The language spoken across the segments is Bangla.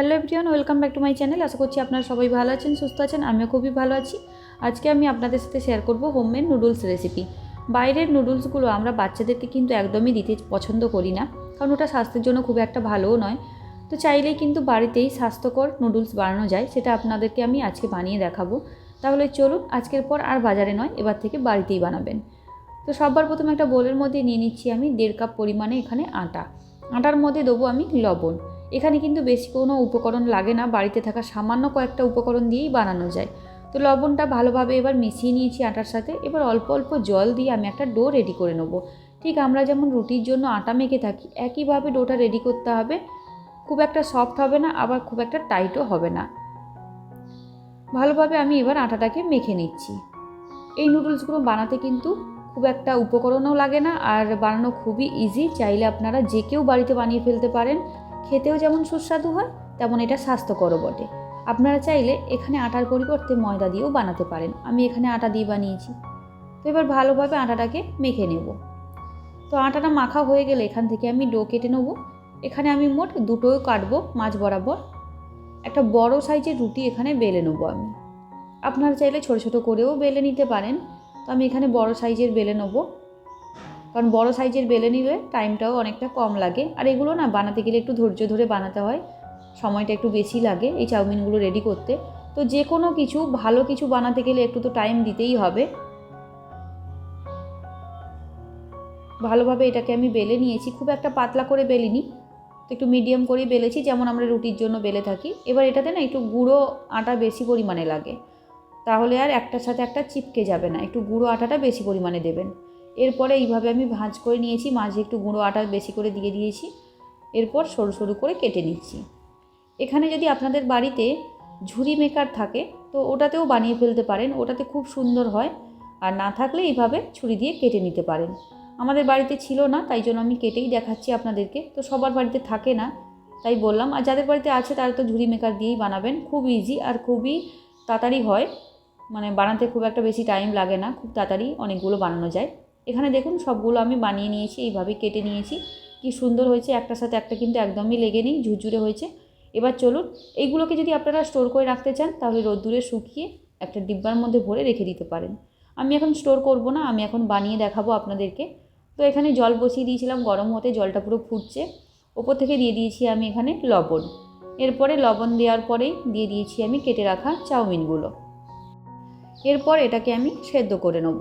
Hello everyone, welcome back to my channel. আশা করছি আপনারা সবাই ভালো আছেন, সুস্থ আছেন, আমিও খুবই ভালো আছি। আজকে আমি আপনাদের সাথে শেয়ার করব হোমমেড নুডলস রেসিপি বাইরের নুডলসগুলো আমরা বাচ্চাদেরকে কিন্তু একদমই দিতে পছন্দ করি না, কারণ ওটা স্বাস্থ্যের জন্য খুব একটা ভালোও নয়। তো চাইলেই কিন্তু বাড়িতেই স্বাস্থ্যকর নুডলস বানানো যায়, সেটা আপনাদেরকে আমি আজকে বানিয়ে দেখাবো। তাহলে চলুন, আজকের পর আর বাজারে নয়, এবার থেকে বাড়িতেই বানাবেন। তো সবার প্রথমে একটা বোলের মধ্যে নিয়ে নিচ্ছি আমি দেড় কাপ পরিমাণে এখানে আটা। আটার মধ্যে দেবো আমি লবণ। এখানে কিন্তু বেশি কোনো উপকরণ লাগে না, বাড়িতে থাকা সামান্য কয়েকটা উপকরণ দিয়েই বানানো যায়। তো লবণটা ভালোভাবে এবার মিশিয়ে নিয়েছি আটার সাথে, এবার অল্প অল্প জল দিয়ে আমি একটা ডো রেডি করে নেব। ঠিক আমরা যেমন রুটির জন্য আটা মেখে থাকি, একইভাবে ডোটা রেডি করতে হবে। খুব একটা সফট হবে না, আবার খুব একটা টাইটও হবে না। ভালোভাবে আমি এবার আটাটাকে মেখে নিচ্ছি। এই নুডলসগুলো বানাতে কিন্তু খুব একটা উপকরণও লাগে না, আর বানানো খুবই ইজি চাইলে আপনারা যে কেউ বাড়িতে বানিয়ে ফেলতে পারেন। খেতেও যেমন সুস্বাদু হয়, তেমন এটা স্বাস্থ্যকরও বটে। আপনারা চাইলে এখানে আটার পরিবর্তে ময়দা দিয়েও বানাতে পারেন। আমি এখানে আটা দিয়ে বানিয়েছি। তো এবার ভালোভাবে আটাটাকে মেখে নেব। তো আটাটা মাখা হয়ে গেলে এখান থেকে আমি ডো কেটে নেব। এখানে আমি মোট দুটোও কাটবো মাছ বরাবর। একটা বড় সাইজের রুটি এখানে বেলে নেব আমি। আপনারা চাইলে ছোটো ছোটো করেও বেলে নিতে পারেন। তো আমি এখানে বড় সাইজের বেলে নেব। কারণ বড় সাইজের বেলে নিলে টাইমটাও অনেকটা কম লাগে। আর এগুলো না বানাতে গেলে একটু ধৈর্য ধরে বানাতে হয়, সময়টা একটু বেশি লাগে এই চাউমিনগুলো রেডি করতে। তো যে কোনো কিছু, ভালো কিছু বানাতে গেলে একটু তো টাইম দিতেই হবে। ভালোভাবে এটাকে আমি বেলে নিয়েছি, খুব একটা পাতলা করে বেলিনি। তো একটু মিডিয়াম করেই বেলেছি, যেমন আমরা রুটির জন্য বেলে থাকি। এবার এটাতে না একটু গুঁড়ো আটা বেশি পরিমাণে লাগে। তাহলে আর একটার সাথে একটা চিপকে যাবে না, একটু গুঁড়ো আটাটা বেশি পরিমাণে দেবেন। এরপরে এইভাবে আমি ভাঁজ করে নিয়েছি, মাঝে একটু গুঁড়ো আটা বেশি করে দিয়ে দিয়েছি। এরপর সরু সরু করে কেটে নিচ্ছি। এখানে যদি আপনাদের বাড়িতে ঝুরি মেকার থাকে, তো ওটাতেও বানিয়ে ফেলতে পারেন। ওটাতে খুব সুন্দর হয়। আর না থাকলে এইভাবে ছুরি দিয়ে কেটে নিতে পারেন। আমাদের বাড়িতে ছিল না, তাই জন্য আমি কেটেই দেখাচ্ছি আপনাদেরকে। তো সবার বাড়িতে থাকে না, তাই বললাম। আর যাদের বাড়িতে আছে, তারা তো ঝুরি মেকার দিয়েই বানাবেন। খুব ইজি আর খুবই তাড়াতাড়ি হয়। মানে বানাতে খুব একটা বেশি টাইম লাগে না। খুব তাড়াতাড়ি অনেকগুলো বানানো যায়। এখানে দেখুন সবগুলো আমি বানিয়ে নিয়েছি এইভাবে কেটে নিয়েছি। কি সুন্দর হয়েছে, একটার সাথে একটা কিন্তু একদমই লেগে নেই, ঝুরঝুরে হয়েছে। এবার চলুন, এইগুলোকে যদি আপনারা স্টোর করে রাখতে চান, তাহলে রোদ্দুরে শুকিয়ে একটা ডিব্বার মধ্যে ভরে রেখে দিতে পারেন। আমি এখন স্টোর করব না, আমি এখন বানিয়ে দেখাবো আপনাদেরকে। তো এখানে জল বসিয়ে দিয়েছিলাম, গরম হতে জলটা পুরো ফুটছে। ওপর থেকে দিয়ে দিয়েছি আমি এখানে লবণ। এরপরে লবণ দেওয়ার পরেই দিয়ে দিয়েছি আমি কেটে রাখা চাউমিনগুলো। এরপর এটাকে আমি সেদ্ধ করে নেব।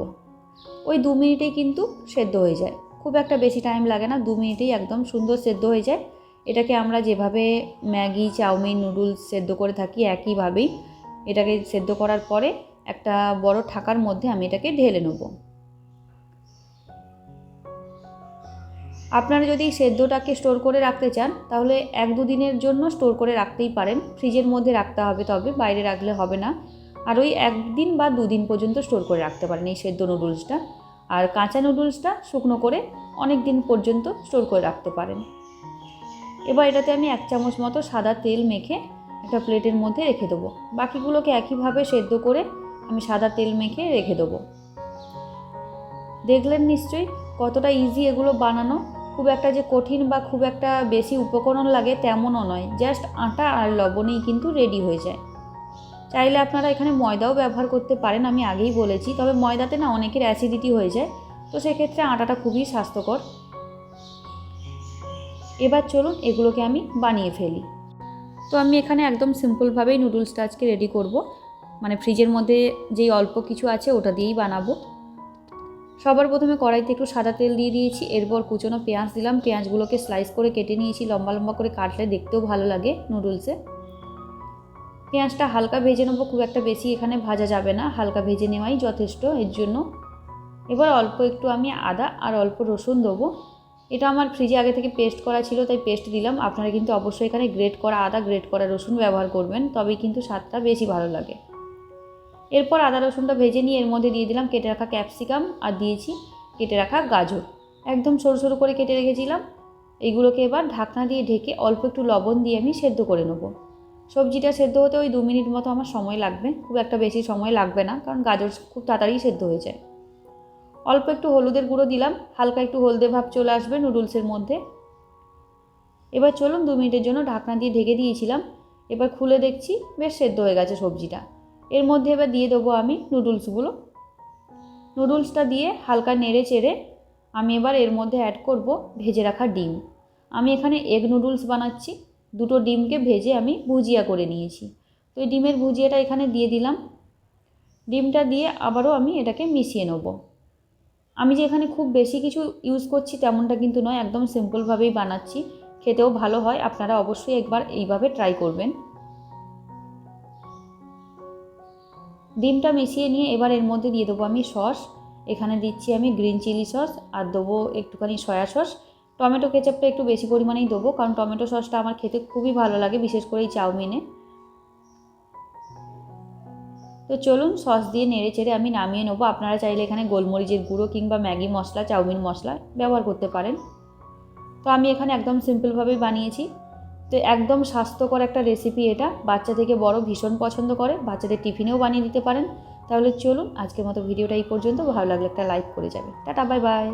ওই দু মিনিটেই কিন্তু সেদ্ধ হয়ে যায়। খুব একটা বেশি টাইম লাগে না, দু মিনিটেই একদম সুন্দর সেদ্ধ হয়ে যায়। এটাকে আমরা যেভাবে ম্যাগি, চাউমিন, নুডলস সেদ্ধ করে থাকি একইভাবেই এটাকে সেদ্ধ করার পরে একটা বড় ঠাকার মধ্যে আমি এটাকে ঢেলে নেব। আপনারা যদি সেদ্ধটাকে স্টোর করে রাখতে চান, তাহলে এক দু দিনের জন্য স্টোর করে রাখতেই পারেন। ফ্রিজের মধ্যে রাখতে হবে তবে, বাইরে রাখলে হবে না। আর ওই একদিন বা দুদিন পর্যন্ত স্টোর করে রাখতে পারেন এই সেদ্ধ নুডলসটা। আর কাঁচা নুডলসটা শুকনো করে অনেক দিন পর্যন্ত স্টোর করে রাখতে পারেন। এবার এটাতে আমি এক চামচ মতো সাদা তেল মেখে একটা প্লেটের মধ্যে রেখে দেবো। বাকিগুলোকে একইভাবে সেদ্ধ করে আমি সাদা তেল মেখে রেখে দেবো। দেখলেন নিশ্চয়ই কতটা ইজি এগুলো বানানো। খুব একটা যে কঠিন বা খুব একটা বেশি উপকরণ লাগে তেমনও নয় জাস্ট আটা আর লবণেই কিন্তু রেডি হয়ে যায়। চাইলে আপনারা এখানে ময়দাও ব্যবহার করতে পারেন, আমি আগেই বলেছি। তবে ময়দাতে না অনেকের অ্যাসিডিটি হয়ে যায়, তো সেক্ষেত্রে আটাটা খুবই স্বাস্থ্যকর। এবার চলুন এগুলোকে আমি বানিয়ে ফেলি। তো আমি এখানে একদম সিম্পলভাবেই নুডলসটা আজকে রেডি করব। মানে ফ্রিজের মধ্যে যেই অল্প কিছু আছে ওটা দিয়েই বানাবো। সবার প্রথমে কড়াইতে একটু সাদা তেল দিয়ে দিয়েছি, এরপর কুচনো পেঁয়াজ দিলাম। পেঁয়াজগুলোকে স্লাইস করে কেটে নিয়েছি, লম্বা লম্বা করে কাটলে দেখতেও ভালো লাগে নুডলসে পেঁয়াজটা হালকা ভেজে নেব, খুব একটা বেশি এখানে ভাজা যাবে না, হালকা ভেজে নেওয়াই যথেষ্ট, এর জন্য। এবার অল্প একটু আমি আদা আর অল্প রসুন দেবো। এটা আমার ফ্রিজে আগে থেকে পেস্ট করা ছিল, তাই পেস্ট দিলাম। আপনারা কিন্তু অবশ্যই এখানে গ্রেট করা আদা, গ্রেট করা রসুন ব্যবহার করবেন, তবেই কিন্তু স্বাদটা বেশি ভালো লাগে। এরপর আদা রসুনটা ভেজে নিয়ে এর মধ্যে দিয়ে দিলাম কেটে রাখা ক্যাপসিকাম আর দিয়েছি কেটে রাখা গাজর। একদম সরু সরু করে কেটে রেখেছিলাম। এইগুলোকে এবার ঢাকনা দিয়ে ঢেকে অল্প একটু লবণ দিয়ে আমি সেদ্ধ করে নেব। সবজিটা সেদ্ধ হতে ওই দু মিনিট মতো আমার সময় লাগবে। খুব একটা বেশি সময় লাগবে না, কারণ গাজর খুব তাড়াতাড়ি সেদ্ধ হয়ে যায়। অল্প একটু হলুদের গুঁড়ো দিলাম, হালকা একটু হলদে ভাব চলে আসবে নুডলসের মধ্যে। এবার চলুন দু মিনিটের জন্য ঢাকনা দিয়ে ঢেকে দিয়েছিলাম। এবার খুলে দেখছি বেশ সেদ্ধ হয়ে গেছে সবজিটা। এর মধ্যে এবার দিয়ে দেবো আমি নুডলসগুলো। নুডলসটা দিয়ে হালকা নেড়ে চেড়ে আমি এবার এর মধ্যে অ্যাড করব ভেজে রাখা ডিম। আমি এখানে এগ নুডলস বানাচ্ছি। দুটো ডিমকে ভেজে আমি ভুজিয়া করে নিয়েছি। তো এই ডিমের ভুজিয়াটা এখানে দিয়ে দিলাম। ডিমটা দিয়ে আবারও আমি এটাকে মিশিয়ে নেব। আমি যে এখানে খুব বেশি কিছু ইউজ করছি তেমনটা কিন্তু নয়, একদম সিম্পলভাবেই বানাচ্ছি। খেতেও ভালো হয়, আপনারা অবশ্যই একবার এইভাবে ট্রাই করবেন। ডিমটা মিশিয়ে নিয়ে এবার এর মধ্যে দিয়ে দেবো আমি সস। এখানে দিচ্ছি আমি গ্রিন চিলি সস, আর দেবো একটুখানি সয়া সস। টমেটো কেচাপটা একটু বেশি পরিমাণেই দেবো, কারণ টমেটো সসটা আমার খেতে খুবই ভালো লাগে, বিশেষ করে এই চাউমিনে। তো চলুন সস দিয়ে নেড়ে চেড়ে আমি নামিয়ে নেব। আপনারা চাইলে এখানে গোলমরিচের গুঁড়ো কিংবা ম্যাগি মশলা, চাউমিন মশলা ব্যবহার করতে পারেন। তো আমি এখানে একদম সিম্পলভাবেই বানিয়েছি। তো একদম স্বাস্থ্যকর একটা রেসিপি এটা। বাচ্চা থেকে বড় ভীষণ পছন্দ করে, বাচ্চাদের টিফিনেও বানিয়ে দিতে পারেন। তাহলে চলুন আজকের মতো ভিডিওটা এই পর্যন্ত। ভালো লাগলে একটা লাইক করে যাবে টাটা, বাই বাই।